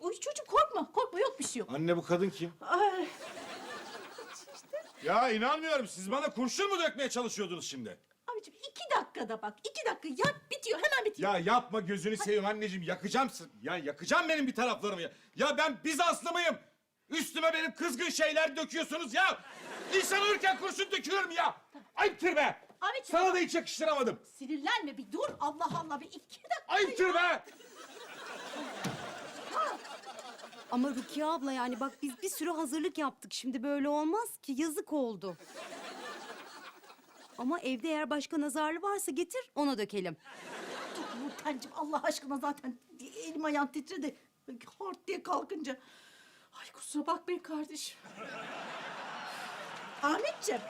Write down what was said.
Oy, çocuğum korkma. Korkma yok bir şey yok. Anne bu kadın kim? Ay, Ya inanmıyorum. Siz bana kurşun mu dökmeye çalışıyordunuz şimdi? Ahmetciğim iki dakikada bak. iki dakika yap bitiyor. Hemen bitiyor. Ya yapma gözünü seveyim anneciğim. Yakacağım. sı- Ya yakacağım benim bir taraflarımı ya. Ya ben Bizanslı mıyım? Üstüme benim kızgın şeyler döküyorsunuz ya. İnsan uyurken kurşun döküyorum ya. Ayıptır be. Ahmetciğim. Sana da hiç yakıştıramadım. Sinirlenme bir dur. Allah Allah bir iki dakika. Ayıptır be. Ama Rukiye abla yani bak biz bir sürü hazırlık yaptık. Şimdi böyle olmaz ki yazık oldu. Ama evde eğer başka nazarlı varsa getir ona dökelim. Dur Nurten'cim Allah aşkına zaten elim ayağım titredi. Hort diye kalkınca. Ay kusura bakmayın kardeşim. Ahmetciğim.